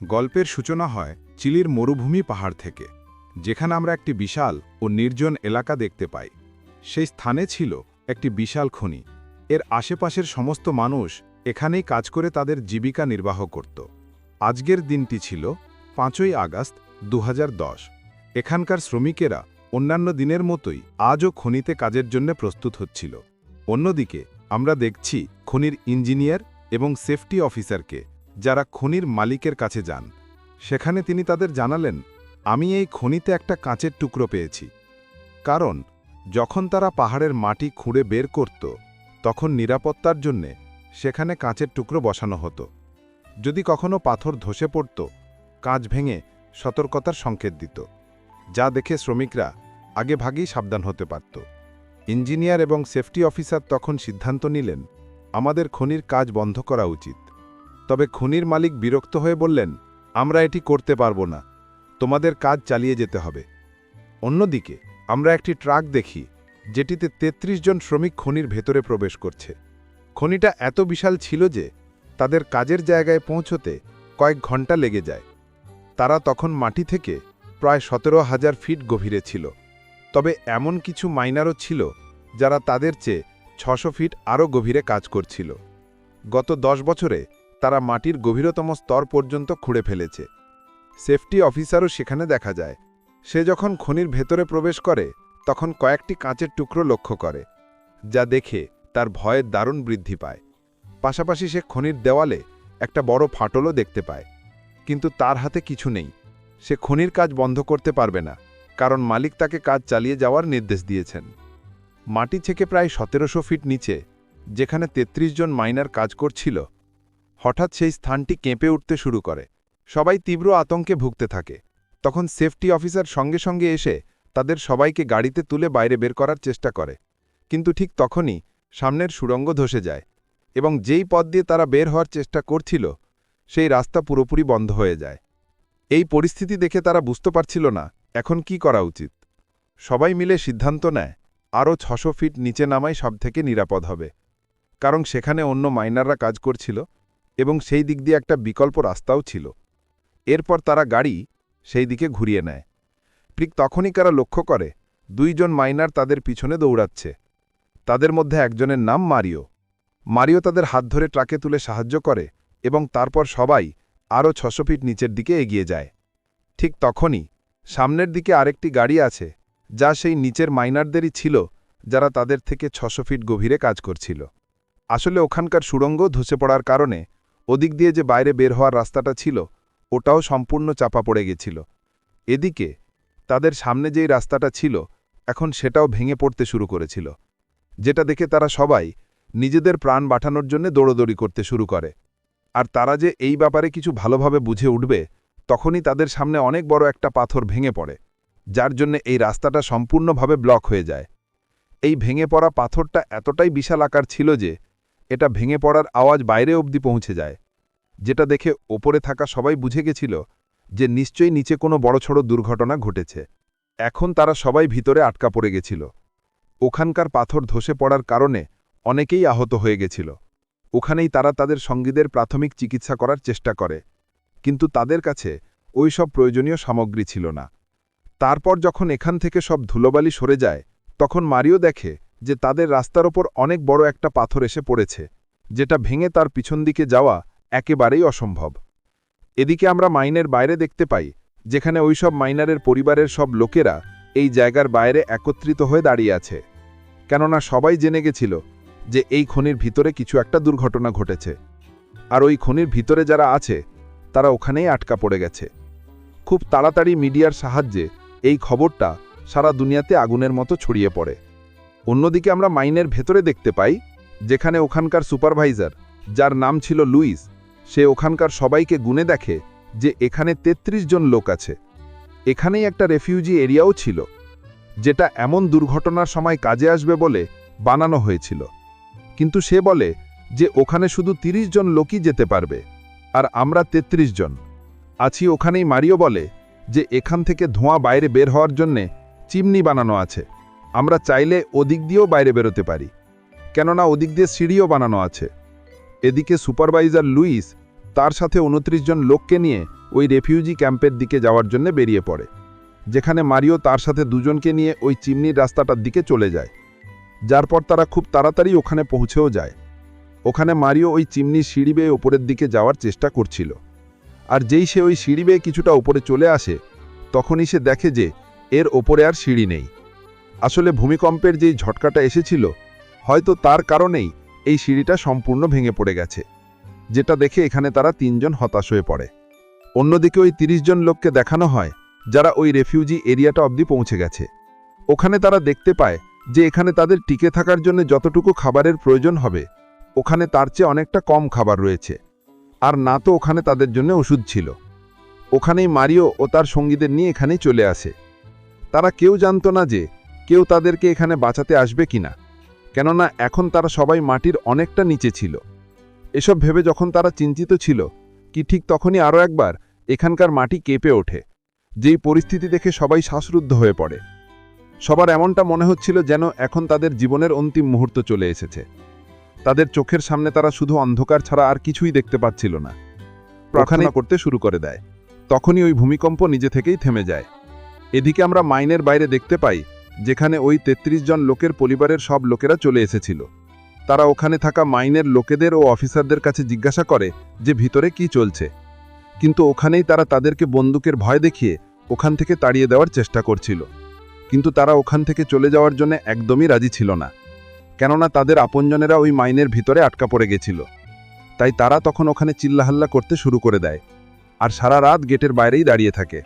গল্পের সূচনা হয় চিলির মরুভূমি পাহাড় থেকে, যেখানে আমরা একটি বিশাল ও নির্জন এলাকা দেখতে পাই। সেই স্থানে ছিল একটি বিশাল খনি। এর আশেপাশের সমস্ত মানুষ এখানেই কাজ করে তাদের জীবিকা নির্বাহ করত। আজকের দিনটি ছিল পাঁচই আগস্ট দু হাজার দশ। এখানকার শ্রমিকেরা অন্যান্য দিনের মতোই আজও খনিতে কাজের জন্য প্রস্তুত হচ্ছিল। অন্যদিকে আমরা দেখছি খনির ইঞ্জিনিয়ার এবং সেফটি অফিসারকে যারা খনির মালিকের কাছে যান। সেখানে তিনি তাদের জানালেন, আমি এই খনিতে একটা কাঁচের টুকরো পেয়েছি। কারণ, যখন তারা পাহাড়ের মাটি খুঁড়ে বের করত, তখন নিরাপত্তার জন্যে সেখানে কাঁচের টুকরো বসানো হতো। যদি কখনো পাথর ধসে পড়ত, কাঁচ ভেঙে সতর্কতার সংকেত দিত, যা দেখে শ্রমিকরা আগে ভাগেই সাবধান হতে পারত। ইঞ্জিনিয়ার এবং সেফটি অফিসার তখন সিদ্ধান্ত নিলেন, আমাদের খনির কাজ বন্ধ করা উচিত। তবে খনির মালিক বিরক্ত হয়ে বললেন, আমরা এটি করতে পারব না। তোমাদের কাজ চালিয়ে যেতে হবে। অন্যদিকে, আমরা একটি ট্রাক দেখি, যেটিতে ৩৩ জন শ্রমিক খনির ভেতরে প্রবেশ করছে। খনিটা এত বিশাল ছিল যে, তাদের কাজের জায়গায় পৌঁছতে কয়েক ঘণ্টা লেগে যায়। তারা তখন মাটি থেকে প্রায় সতেরো হাজার ফিট গভীরে ছিল। তবে এমন কিছু মাইনারও ছিল, যারা তাদের চেয়ে ছশো ফিট আরও গভীরে কাজ করছিল। গত দশ বছরে তারা মাটির গভীরতম স্তর পর্যন্ত খুঁড়ে ফেলেছে। সেফটি অফিসারও সেখানে দেখা যায়। সে যখন খনির ভেতরে প্রবেশ করে, তখন কয়েকটি কাঁচের টুকরো লক্ষ্য করে, যা দেখে তার ভয়ের দারুণ বৃদ্ধি পায়। পাশাপাশি সে খনির দেওয়ালে একটা বড় ফাটলও দেখতে পায়। কিন্তু তার হাতে কিছু নেই। সে খনির কাজ বন্ধ করতে পারবে না, কারণ মালিক তাকে কাজ চালিয়ে যাওয়ার নির্দেশ দিয়েছেন। মাটি থেকে প্রায় সতেরোশো ফিট নিচে, যেখানে ৩৩ জন মাইনার কাজ করছিল হঠাৎ সেই স্থানটি কেঁপে উঠতে শুরু করে। সবাই তীব্র আতঙ্কে ভুগতে থাকে। তখন সেফটি অফিসার সঙ্গে সঙ্গে এসে তাদের সবাইকে গাড়িতে তুলে বাইরে বের করার চেষ্টা করে। কিন্তু ঠিক তখনই সামনের সুড়ঙ্গ ধসে যায় এবং যেই পথ দিয়ে তারা বের হওয়ার চেষ্টা করছিল, সেই রাস্তা পুরোপুরি বন্ধ হয়ে যায়। এই পরিস্থিতি দেখে তারা বুঝতে পারছিল না, এখন কি করা উচিত? সবাই মিলে সিদ্ধান্ত নেয়, আরও ছশো ফিট নিচে নামাই সবথেকে নিরাপদ হবে। কারণ সেখানে অন্য মাইনাররা কাজ করছিল। এবং সেই দিক দিয়ে একটা বিকল্প রাস্তাও ছিল। এরপর তারা গাড়ি সেই দিকে ঘুরিয়ে নেয়। ঠিক তখনই কারা লক্ষ্য করে, দুইজন মাইনার তাদের পিছনে দৌড়াচ্ছে। তাদের মধ্যে একজনের নাম মারিও। মারিও তাদের হাত ধরে ট্রাকে তুলে সাহায্য করে এবং তারপর সবাই আরও ছশো ফিট নিচের দিকে এগিয়ে যায়। ঠিক তখনই সামনের দিকে আরেকটি গাড়ি আছে, যা সেই নিচের মাইনারদেরই ছিল, যারা তাদের থেকে ছশো ফিট গভীরে কাজ করছিল। আসলে ওখানকার সুড়ঙ্গ ধসে পড়ার কারণে ওদিক দিয়ে যে বাইরে বের হওয়ার রাস্তাটা ছিল, ওটাও সম্পূর্ণ চাপা পড়ে গেছিল। এদিকে, তাদের সামনে যেই রাস্তাটা ছিল, এখন সেটাও ভেঙে পড়তে শুরু করেছিল। যেটা দেখে তারা সবাই নিজেদের প্রাণ বাঁচানোর জন্য দৌড়দৌড়ি করতে শুরু করে। আর তারা যে এই ব্যাপারে কিছু ভালোভাবে বুঝে উঠবে, তখনই তাদের সামনে অনেক বড় একটা পাথর ভেঙে পড়ে, যার জন্য এই রাস্তাটা সম্পূর্ণভাবে ব্লক হয়ে যায়। এই ভেঙে পড়া পাথরটা এতটাই বিশাল আকার ছিল যে, এটা ভেঙে পড়ার আওয়াজ বাইরে অবধি পৌঁছে যায়। যেটা দেখে ওপরে থাকা সবাই বুঝে গেছিল যে নিশ্চয়ই নিচে কোনো বড়ছড় দুর্ঘটনা ঘটেছে। এখন তারা সবাই ভিতরে আটকা পড়ে গেছিল। ওখানকার পাথর ধসে পড়ার কারণে অনেকেই আহত হয়ে গেছিল। ওখানেই তারা তাদের সঙ্গীদের প্রাথমিক চিকিৎসা করার চেষ্টা করে। কিন্তু তাদের কাছে ওই সব প্রয়োজনীয় সামগ্রী ছিল না। তারপর যখন এখান থেকে সব ধুলোবালি সরে যায়, তখন মারিও দেখে যে তাদের রাস্তার ওপর অনেক বড় একটা পাথর এসে পড়েছে, যেটা ভেঙে তার পিছন দিকে যাওয়া একেবারেই অসম্ভব। এদিকে আমরা মাইনের বাইরে দেখতে পাই, যেখানে ওইসব মাইনারের পরিবারের সব লোকেরা এই জায়গার বাইরে একত্রিত হয়ে দাঁড়িয়ে আছে। কেননা সবাই জেনে গেছিল যে এই খনির ভিতরে কিছু একটা দুর্ঘটনা ঘটেছে। আর ওই খনির ভিতরে যারা আছে, তারা ওখানেই আটকা পড়ে গেছে। খুব তাড়াতাড়ি মিডিয়ার সাহায্যে এই খবরটা সারা দুনিয়াতে আগুনের মতো ছড়িয়ে পড়ে। অন্যদিকে আমরা মাইনের ভেতরে দেখতে পাই, যেখানে ওখানকার সুপারভাইজার, যার নাম ছিল লুইস সে ওখানকার সবাইকে গুনে দেখে যে এখানে ৩৩ জন লোক আছে। এখানেই একটা রেফিউজি এরিয়াও ছিল, যেটা এমন দুর্ঘটনার সময় কাজে আসবে বলে বানানো হয়েছিল। কিন্তু সে বলে যে ওখানে শুধু ৩০ জন লোকই যেতে পারবে, আর আমরা ৩৩ জন। আছি ওখানেই মারিও বলে যে এখান থেকে ধোঁয়া বাইরে বের হওয়ার জন্যে চিমনি বানানো আছে। আমরা চাইলে ওদিক দিয়েও বাইরে বেরোতে পারি, কেননা ওদিক দিয়ে সিঁড়িও বানানো আছে। এদিকে সুপারভাইজার লুইস তার সাথে উনত্রিশ জন লোককে নিয়ে ওই রেফিউজি ক্যাম্পের দিকে যাওয়ার জন্য বেরিয়ে পড়ে, যেখানে মারিও তার সাথে দুজনকে নিয়ে ওই চিমনির রাস্তাটার দিকে চলে যায়। যার পর তারা খুব তাড়াতাড়ি ওখানে পৌঁছেও যায়। ওখানে মারিও ওই চিমনির সিঁড়ি বেয়ে ওপরের দিকে যাওয়ার চেষ্টা করছিল। আর যেই সে ওই সিঁড়ি বেয়ে কিছুটা ওপরে চলে আসে, তখনই সে দেখে যে এর ওপরে আর সিঁড়ি নেই। আসলে ভূমিকম্পের যেই ঝটকাটা এসেছিল, হয়তো তার কারণেই এই সিঁড়িটা সম্পূর্ণ ভেঙে পড়ে গেছে। যেটা দেখে এখানে তারা তিনজন হতাশ হয়ে পড়ে। অন্যদিকে ওই ৩০ জন লোককে দেখানো হয়, যারা ওই রেফিউজি এরিয়াটা অবধি পৌঁছে গেছে। ওখানে তারা দেখতে পায় যে এখানে তাদের টিকে থাকার জন্য যতটুকু খাবারের প্রয়োজন হবে, ওখানে তার চেয়ে অনেকটা কম খাবার রয়েছে। আর না তো ওখানে তাদের জন্য ওষুধ ছিল। ওখানেই মারিও ও তার সঙ্গীদের নিয়ে এখানেই চলে আসে। তারা কেউ জানতো না যে কেউ তাদেরকে এখানে বাঁচাতে আসবে কিনা, কেননা এখন তারা সবাই মাটির অনেকটা নিচে ছিল। এসব ভেবে যখন তারা চিন্তিত ছিল কি ঠিক তখনই আরও একবার এখানকার মাটি কেঁপে ওঠে। যেই পরিস্থিতি দেখে সবাই শ্বাসরুদ্ধ হয়ে পড়ে। সবার এমনটা মনে হচ্ছিল যেন এখন তাদের জীবনের অন্তিম মুহূর্ত চলে এসেছে। তাদের চোখের সামনে তারা শুধু অন্ধকার ছাড়া আর কিছুই দেখতে পাচ্ছিল না। প্রার্থনা করতে শুরু করে দেয়। তখনই ওই ভূমিকম্প নিজে থেকেই থেমে যায়। এদিকে আমরা মাইনের বাইরে দেখতে পাই যেখানে ওই ৩৩ জন লোকের পরিবারের সব লোকেরা চলে এসেছিল। তারা ওখানে থাকা মাইনের লোকেদের ও অফিসারদের কাছে জিজ্ঞাসা করে যে ভিতরে কি চলছে। কিন্তু ওখানেই তারা তাদেরকে বন্দুকের ভয় দেখিয়ে ওখান থেকে তাড়িয়ে দেওয়ার চেষ্টা করছিল। কিন্তু তারা ওখান থেকে চলে যাওয়ার জন্য একদমই রাজি ছিল না। কেননা তাদের আপনজনেরা ওই মাইনের ভিতরে আটকা পড়ে গেছিল। তাই তারা তখন ওখানে চিল্লাহাল্লা করতে শুরু করে দেয় আর সারা রাত গেটের বাইরেই দাঁড়িয়ে থাকে।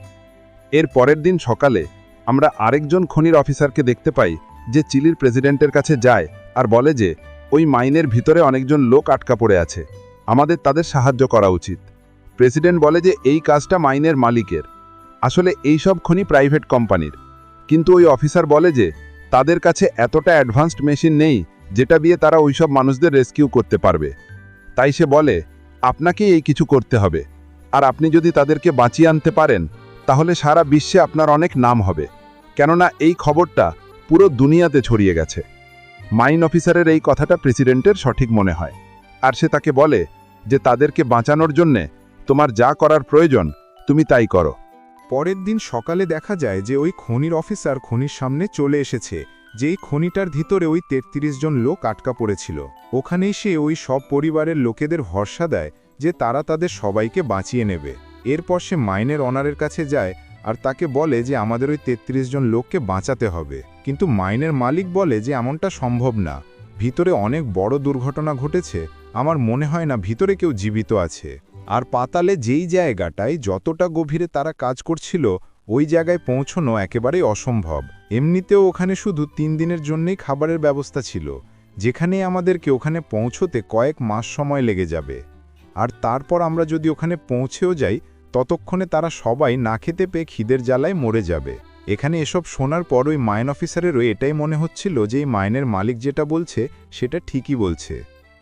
এর পরের দিন সকালে আমরা আরেকজন খনির অফিসারকে দেখতে পাই যে চিলির প্রেসিডেন্টের কাছে যায় আর বলে যে ওই মাইনের ভিতরে অনেকজন লোক আটকা পড়ে আছে। আমাদের তাদের সাহায্য করা উচিত। প্রেসিডেন্ট বলে যে এই কাজটা মাইনের মালিকের। আসলে এই সব খনি প্রাইভেট কোম্পানির। কিন্তু ওই অফিসার বলে যে, তাদের কাছে এতটা অ্যাডভান্সড মেশিন নেই, যেটা দিয়ে তারা ওইসব মানুষদের রেস্কিউ করতে পারবে। তাই সে বলে, আপনাকেই এই কিছু করতে হবে। আর আপনি যদি তাদেরকে বাঁচিয়ে আনতে পারেন, তাহলে সারা বিশ্বে আপনার অনেক নাম হবে। কেননা এই খবরটা পুরো দুনিয়াতে ছড়িয়ে গেছে। মাইন অফিসারের এই কথাটা প্রেসিডেন্টের সঠিক মনে হয়। আর সে তাকে বলে যে তাদেরকে বাঁচানোর জন্যে তোমার যা করার প্রয়োজন, তুমি তাই করো। পরের দিন সকালে দেখা যায় যে ওই খনির অফিসার খনির সামনে চলে এসেছে, যেই খনিটার ভিতরে ওই ৩৩ জন লোক আটকা পড়েছিল। ওখানেই সে ওই সব পরিবারের লোকেদের ভরসা দেয় যে তারা তাদের সবাইকে বাঁচিয়ে নেবে। এরপর সে মাইনের অনারের কাছে যায় আর তাকে বলে যে আমাদের ওই ৩৩ জন লোককে বাঁচাতে হবে। কিন্তু মাইনের মালিক বলে যে এমনটা সম্ভব না। ভিতরে অনেক বড় দুর্ঘটনা ঘটেছে, আমার মনে হয় না ভিতরে কেউ জীবিত আছে। আর পাতালে যেই জায়গাটায় যতটা গভীরে তারা কাজ করছিল, ওই জায়গায় পৌঁছনো একেবারেই অসম্ভব। এমনিতেও ওখানে শুধু তিন দিনের জন্যই খাবারের ব্যবস্থা ছিল যেখানে আমাদেরকে ওখানে পৌঁছতে কয়েক মাস সময় লেগে যাবে। আর তারপর আমরা যদি ওখানে পৌঁছেও যাই, ততক্ষণে তারা সবাই না খেতে পেয়ে খিদের জ্বালায় মরে যাবে। এখানে এসব শোনার পর ওই মাইন অফিসারেরও এটাই মনে হচ্ছিল যে এই মাইনের মালিক যেটা বলছে, সেটা ঠিকই বলছে।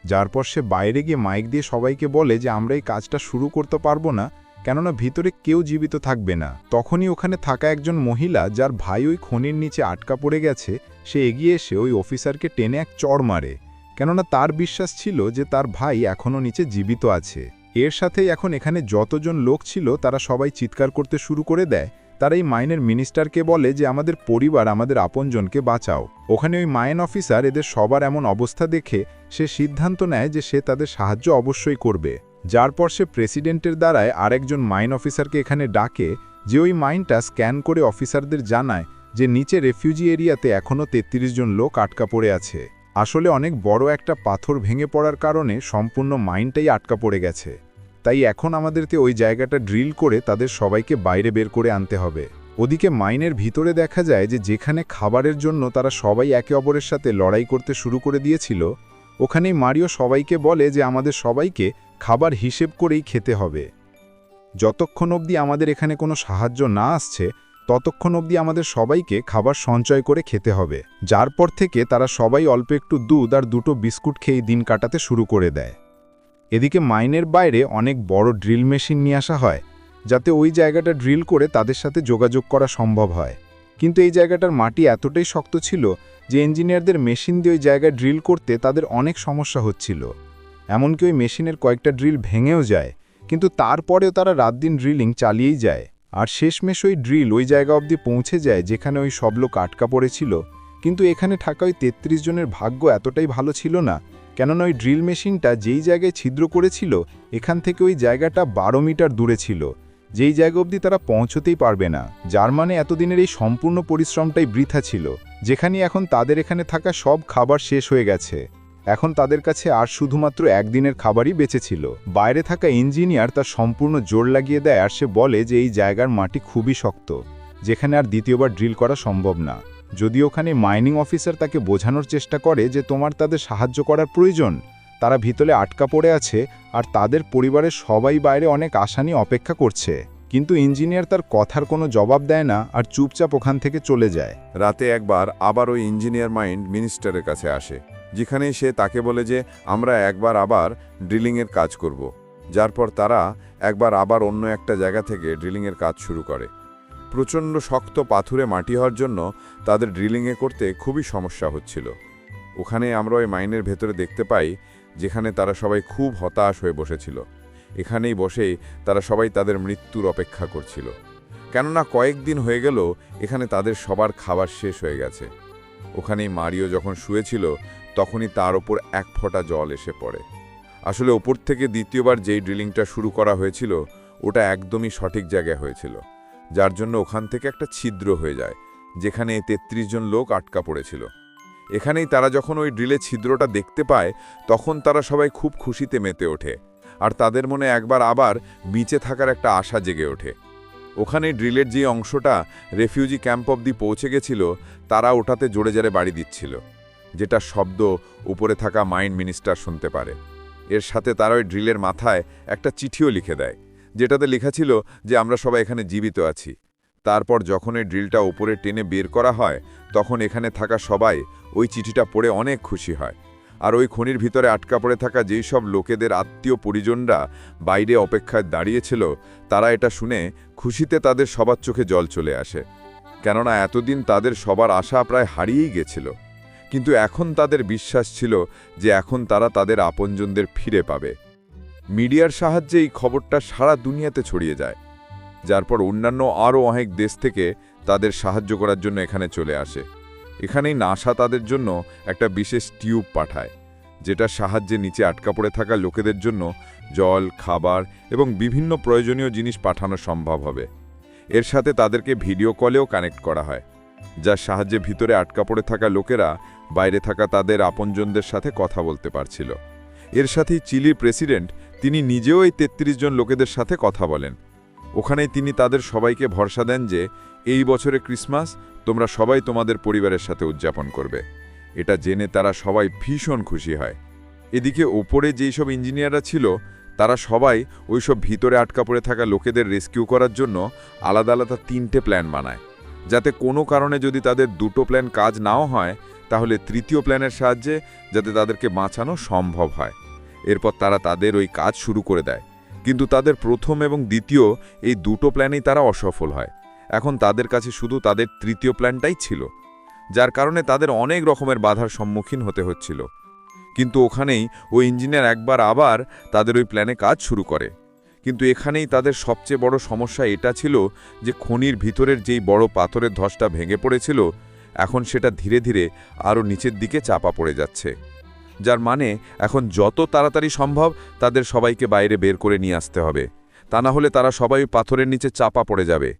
যার পর সে বাইরে গিয়ে মাইক দিয়ে সবাইকে বলে যে আমরা এই কাজটা শুরু করতে পারব না, কেননা ভিতরে কেউ জীবিত থাকবে না। তখনই ওখানে থাকা একজন মহিলা, যার ভাই ওই খনির নিচে আটকা পড়ে গেছে, সে এগিয়ে এসে ওই অফিসারকে টেনে এক চড় মারে। কেননা তার বিশ্বাস ছিল যে তার ভাই এখনও নিচে জীবিত আছে। এর সাথেই এখন এখানে যতজন লোক ছিল, তারা সবাই চিৎকার করতে শুরু করে দেয় তারা এই মাইনের মিনিস্টারকে বলে যে আমাদের পরিবার আমাদের আপনজনকে বাঁচাও। ওখানে ওই মাইন অফিসার এদের সবার এমন অবস্থা দেখে সে সিদ্ধান্ত নেয় যে সে তাদের সাহায্য অবশ্যই করবে। যার পর সে প্রেসিডেন্টের দ্বারায় আরেকজন মাইন অফিসারকে এখানে ডাকে, যে ওই মাইনটা স্ক্যান করে অফিসারদের জানায় যে নিচে রেফিউজি এরিয়াতে এখনও ৩৩ জন লোক আটকা পড়ে আছে। আসলে অনেক বড় একটা পাথর ভেঙে পড়ার কারণে সম্পূর্ণ মাইনটাই আটকা পড়ে গেছে। তাই এখন আমাদেরকে ওই জায়গাটা ড্রিল করে তাদের সবাইকে বাইরে বের করে আনতে হবে। ওদিকে মাইনের ভিতরে দেখা যায় যে যেখানে খাবারের জন্য তারা সবাই একে অপরের সাথে লড়াই করতে শুরু করে দিয়েছিল, ওখানেই মারিও সবাইকে বলে যে আমাদের সবাইকে খাবার হিসেব করেই খেতে হবে। যতক্ষণ অবধি আমাদের এখানে কোনো সাহায্য না আসছে, ততক্ষণ অবধি আমাদের সবাইকে খাবার সঞ্চয় করে খেতে হবে, যার পর থেকে তারা সবাই অল্প একটু দুধ আর দুটো বিস্কুট খেয়ে দিন কাটাতে শুরু করে দেয়। এদিকে মাইনের বাইরে অনেক বড় ড্রিল মেশিন নিয়ে আসা হয়, যাতে ওই জায়গাটা ড্রিল করে তাদের সাথে যোগাযোগ করা সম্ভব হয়। কিন্তু এই জায়গাটার মাটি এতটাই শক্ত ছিল যে ইঞ্জিনিয়ারদের মেশিন দিয়ে ওই জায়গায় ড্রিল করতে তাদের অনেক সমস্যা হচ্ছিল। এমনকি ওই মেশিনের কয়েকটা ড্রিল ভেঙেও যায়, কিন্তু তারপরেও তারা রাত দিন ড্রিলিং চালিয়েই যায়। আর শেষমেশ ওই ড্রিল ওই জায়গা অবধি পৌঁছে যায় যেখানে ওই সব লোক আটকা পড়েছিল কিন্তু এখানে থাকা ওই তেত্রিশ জনের ভাগ্য এতটাই ভালো ছিল না কেননা ওই ড্রিল মেশিনটা যেই জায়গায় ছিদ্র করেছিল, এখান থেকে ওই জায়গাটা বারো মিটার দূরে ছিল। যেই জায়গা অবধি তারা পৌঁছতেই পারবে না। যার মানে এতদিনের এই সম্পূর্ণ পরিশ্রমটাই বৃথা ছিল। যেখানে এখন তাদের এখানে থাকা সব খাবার শেষ হয়ে গেছে। এখন তাদের কাছে আর শুধুমাত্র একদিনের খাবারই বেঁচে ছিল। বাইরে থাকা ইঞ্জিনিয়ার তার সম্পূর্ণ জোর লাগিয়ে দেয় আর সে বলে যে এই জায়গার মাটি খুবই শক্ত, যেখানে আর দ্বিতীয়বার ড্রিল করা সম্ভব না। যদি ওখানে মাইনিং অফিসার তাকে বোঝানোর চেষ্টা করে যে তোমার তাদের সাহায্য করার প্রয়োজন, তারা ভিতরে আটকা পড়ে আছে আর তাদের পরিবারের সবাই বাইরে অনেক আশা নিয়ে অপেক্ষা করছে। কিন্তু ইঞ্জিনিয়ার তার কথার কোনো জবাব দেয় না আর চুপচাপ ওখান থেকে চলে যায়। রাতে একবার আবার ওই ইঞ্জিনিয়ার মাইন্ড মিনিস্টারের কাছে আসে যেখানে সে তাকে বলে যে, আমরা একবার আবার ড্রিলিংয়ের কাজ করব। যার পর তারা একবার আবার অন্য একটা জায়গা থেকে ড্রিলিংয়ের কাজ শুরু করে। প্রচণ্ড শক্ত পাথুরে মাটি হওয়ার জন্য তাদের ড্রিলিংয়ে করতে খুবই সমস্যা হচ্ছিল। ওখানে আমরা ওই মাইনের ভেতরে দেখতে পাই, যেখানে তারা সবাই খুব হতাশ হয়ে বসেছিল। এখানেই বসেই তারা সবাই তাদের মৃত্যুর অপেক্ষা করছিল। কেননা কয়েকদিন হয়ে গেল, এখানে তাদের সবার খাবার শেষ হয়ে গেছে। ওখানেই মারিও যখন শুয়েছিল, তখনই তার ওপর এক ফোঁটা জল এসে পড়ে। আসলে ওপর থেকে দ্বিতীয়বার যেই ড্রিলিংটা শুরু করা হয়েছিল, ওটা একদমই সঠিক জায়গায় হয়েছিল। যার জন্য ওখান থেকে একটা ছিদ্র হয়ে যায়, যেখানে তেত্রিশ জন লোক আটকা পড়েছিল। এখানেই তারা যখন ওই ড্রিলে ছিদ্রটা দেখতে পায়, তখন তারা সবাই খুব খুশিতে মেতে ওঠে, আর তাদের মনে একবার আবার বিচে থাকার একটা আশা জেগে ওঠে। ওখানে ড্রিলের যে অংশটা রেফিউজি ক্যাম্প অব্দি পৌঁছে গেছিল, তারা ওটাতে জোরে জোরে বাড়ি দিচ্ছিল, যেটা শব্দ উপরে থাকা মাইন্ড মিনিস্টার শুনতে পারে। এর সাথে তারা ওই ড্রিলের মাথায় একটা চিঠিও লিখে দেয়। যেটাতে লেখা ছিল যে আমরা সবাই এখানে জীবিত আছি। তারপর যখন এই ড্রিলটা উপরে টেনে বের করা হয়, তখন এখানে থাকা সবাই ওই চিঠিটা পড়ে অনেক খুশি হয়। আর ওই খনির ভিতরে আটকা পড়ে থাকা যেই সব লোকেদের আত্মীয় পরিজনরা বাইরে অপেক্ষায় দাঁড়িয়েছিল, তারা এটা শুনে খুশিতে তাদের সবার চোখে জল চলে আসে। কেননা এতদিন তাদের সবার আশা প্রায় হারিয়েই গেছিল। কিন্তু এখন তাদের বিশ্বাস ছিল যে এখন তারা তাদের আপনজনদের ফিরে পাবে। মিডিয়ার সাহায্যে এই খবরটা সারা দুনিয়াতে ছড়িয়ে যায়, যার পর অন্যান্য আরও অনেক দেশ থেকে তাদের সাহায্য করার জন্য এখানে চলে আসে। এখানেই নাসা তাদের জন্য একটা বিশেষ টিউব পাঠায়, যেটা সাহায্যে নিচে আটকা পড়ে থাকা লোকেদের জন্য জল, খাবার এবং বিভিন্ন প্রয়োজনীয় জিনিস পাঠানো সম্ভব হবে। এর সাথে তাদেরকে ভিডিও কলেও কানেক্ট করা হয় যার সাহায্যে ভিতরে আটকা পড়ে থাকা লোকেরা বাইরে থাকা তাদের আপনজনদের সাথে কথা বলতে পারছিল। এর সাথেই চিলির প্রেসিডেন্ট তিনি নিজেও এই তেত্রিশ জন লোকেদের সাথে কথা বলেন। ওখানেই তিনি তাদের সবাইকে ভরসা দেন যে, এই বছরে ক্রিসমাস তোমরা সবাই তোমাদের পরিবারের সাথে উদযাপন করবে। এটা জেনে তারা সবাই ভীষণ খুশি হয়। এদিকে ওপরে যেই সব ইঞ্জিনিয়াররা ছিল, তারা সবাই ওইসব ভিতরে আটকা পড়ে থাকা লোকেদের রেস্কিউ করার জন্য আলাদা আলাদা তিনটে প্ল্যান বানায়। যাতে কোনো কারণে যদি তাদের দুটো প্ল্যান কাজ নাও হয়, তাহলে তৃতীয় প্ল্যানের সাহায্যে যাতে তাদেরকে বাঁচানো সম্ভব হয়। এরপর তারা তাদের ওই কাজ শুরু করে দেয়। কিন্তু তাদের প্রথম এবং দ্বিতীয় এই দুটো প্ল্যানেই তারা অসফল হয়। এখন তাদের কাছে শুধু তাদের তৃতীয় প্ল্যানটাই ছিল, যার কারণে তাদের অনেক রকমের বাধার সম্মুখীন হতে হচ্ছিল। কিন্তু ওখানেই ওই ইঞ্জিনিয়ার একবার আবার তাদের ওই প্ল্যানে কাজ শুরু করে। কিন্তু এখানেই তাদের সবচেয়ে বড় সমস্যা এটা ছিল যে খনির ভিতরের যেই বড় পাথরের ধসটা ভেঙে পড়েছিল, এখন সেটা ধীরে ধীরে আরও নিচের দিকে চাপা পড়ে যাচ্ছে। যার মানে এখন যত তাড়াতাড়ি সম্ভব তাদের সবাইকে বাইরে বের করে নিয়ে আসতে হবে। তা না হলে তারা সবাই পাথরের নিচে চাপা পড়ে যাবে।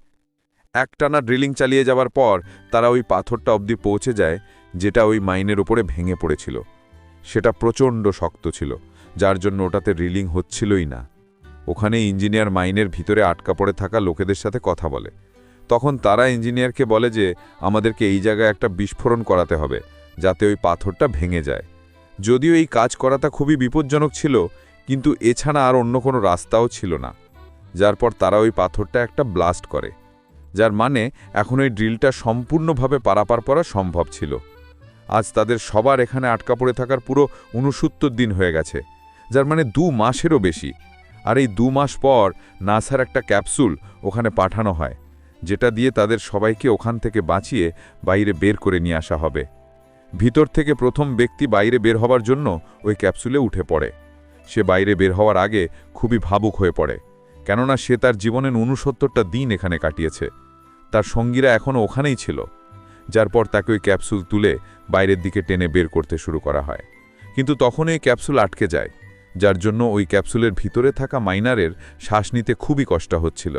একটানা ড্রিলিং চালিয়ে যাওয়ার পর তারা ওই পাথরটা অবধি পৌঁছে যায়, যেটা ওই মাইনের উপরে ভেঙে পড়েছিল। সেটা প্রচণ্ড শক্ত ছিল, যার জন্য ওটাতে ড্রিলিং হচ্ছিলই না। ওখানে ইঞ্জিনিয়ার মাইনের ভিতরে আটকা পড়ে থাকা লোকেদের সাথে কথা বলে। তখন তারা ইঞ্জিনিয়ারকে বলে যে, আমাদেরকে এই জায়গায় একটা বিস্ফোরণ করাতে হবে, যাতে ওই পাথরটা ভেঙে যায়। যদিও এই কাজ করাটা খুবই বিপজ্জনক ছিল, কিন্তু এছাড়া আর অন্য কোনো রাস্তাও ছিল না। যার পর তারা ওই পাথরটা একটা ব্লাস্ট করে, যার মানে এখন ওই ড্রিলটা সম্পূর্ণভাবে পারাপার করা সম্ভব ছিল। আজ তাদের সবার এখানে আটকা পড়ে থাকার পুরো উনসত্তর দিন হয়ে গেছে, যার মানে দু মাসেরও বেশি। আর এই দু মাস পর নাসার একটা ক্যাপসুল ওখানে পাঠানো হয়, যেটা দিয়ে তাদের সবাইকে ওখান থেকে বাঁচিয়ে বাইরে বের করে নিয়ে আসা হবে। ভিতর থেকে প্রথম ব্যক্তি বাইরে বের হবার জন্য ওই ক্যাপসুলে উঠে পড়ে। সে বাইরে বের হওয়ার আগে খুবই ভাবুক হয়ে পড়ে, কেননা সে তার জীবনের উনসত্তরটা দিন এখানে কাটিয়েছে। তার সঙ্গীরা এখনও ওখানেই ছিল, যার পর তাকে ওই ক্যাপসুল তুলে বাইরের দিকে টেনে বের করতে শুরু করা হয়। কিন্তু তখন এই ক্যাপসুল আটকে যায়, যার জন্য ওই ক্যাপসুলের ভিতরে থাকা মাইনারের শ্বাস নিতে খুবই কষ্ট হচ্ছিল।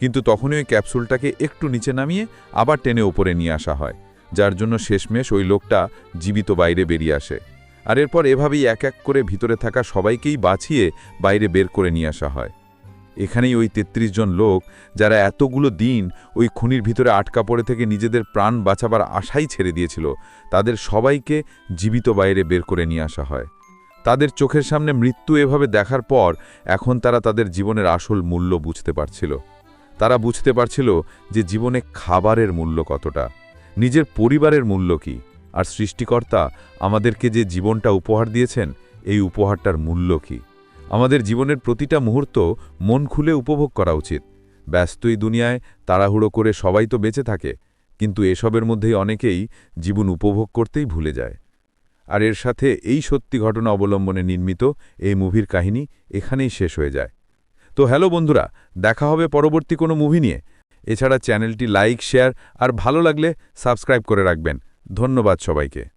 কিন্তু তখনই ওই ক্যাপসুলটাকে একটু নিচে নামিয়ে আবার টেনে ওপরে নিয়ে আসা হয়। যার জন্য শেষমেশ ওই লোকটা জীবিত বাইরে বেরিয়ে আসে। আর এরপর এভাবেই এক এক করে ভিতরে থাকা সবাইকেই বাঁচিয়ে বাইরে বের করে নিয়ে আসা হয়। এখানেই ওই ৩৩ জন লোক, যারা এতগুলো দিন ওই খুনির ভিতরে আটকা পড়ে থেকে নিজেদের প্রাণ বাঁচাবার আশাই ছেড়ে দিয়েছিল, তাদের সবাইকে জীবিত বাইরে বের করে নিয়ে আসা হয়। তাদের চোখের সামনে মৃত্যু এভাবে দেখার পর এখন তারা তাদের জীবনের আসল মূল্য বুঝতে পারছিল। তারা বুঝতে পারছিল যে জীবনে খাবারের মূল্য কতটা। নিজের পরিবারের মূল্য কি? আর সৃষ্টিকর্তা আমাদেরকে যে জীবনটা উপহার দিয়েছেন, এই উপহারটার মূল্য কি? আমাদের জীবনের প্রতিটা মুহূর্ত মন খুলে উপভোগ করা উচিত। ব্যস্তই দুনিয়ায় তাড়াহুড়ো করে সবাই তো বেঁচে থাকে, কিন্তু এসবের মধ্যেই অনেকেই জীবন উপভোগ করতেই ভুলে যায়। আর এর সাথে এই সত্যি ঘটনা অবলম্বনে নির্মিত এই মুভির কাহিনী এখানেই শেষ হয়ে যায়। তো হ্যালো বন্ধুরা, দেখা হবে পরবর্তী কোনো মুভি নিয়ে। এছাড়া চ্যানেলটি লাইক শেয়ার আর ভালো লাগলে সাবস্ক্রাইব করে রাখবেন। ধন্যবাদ সবাইকে।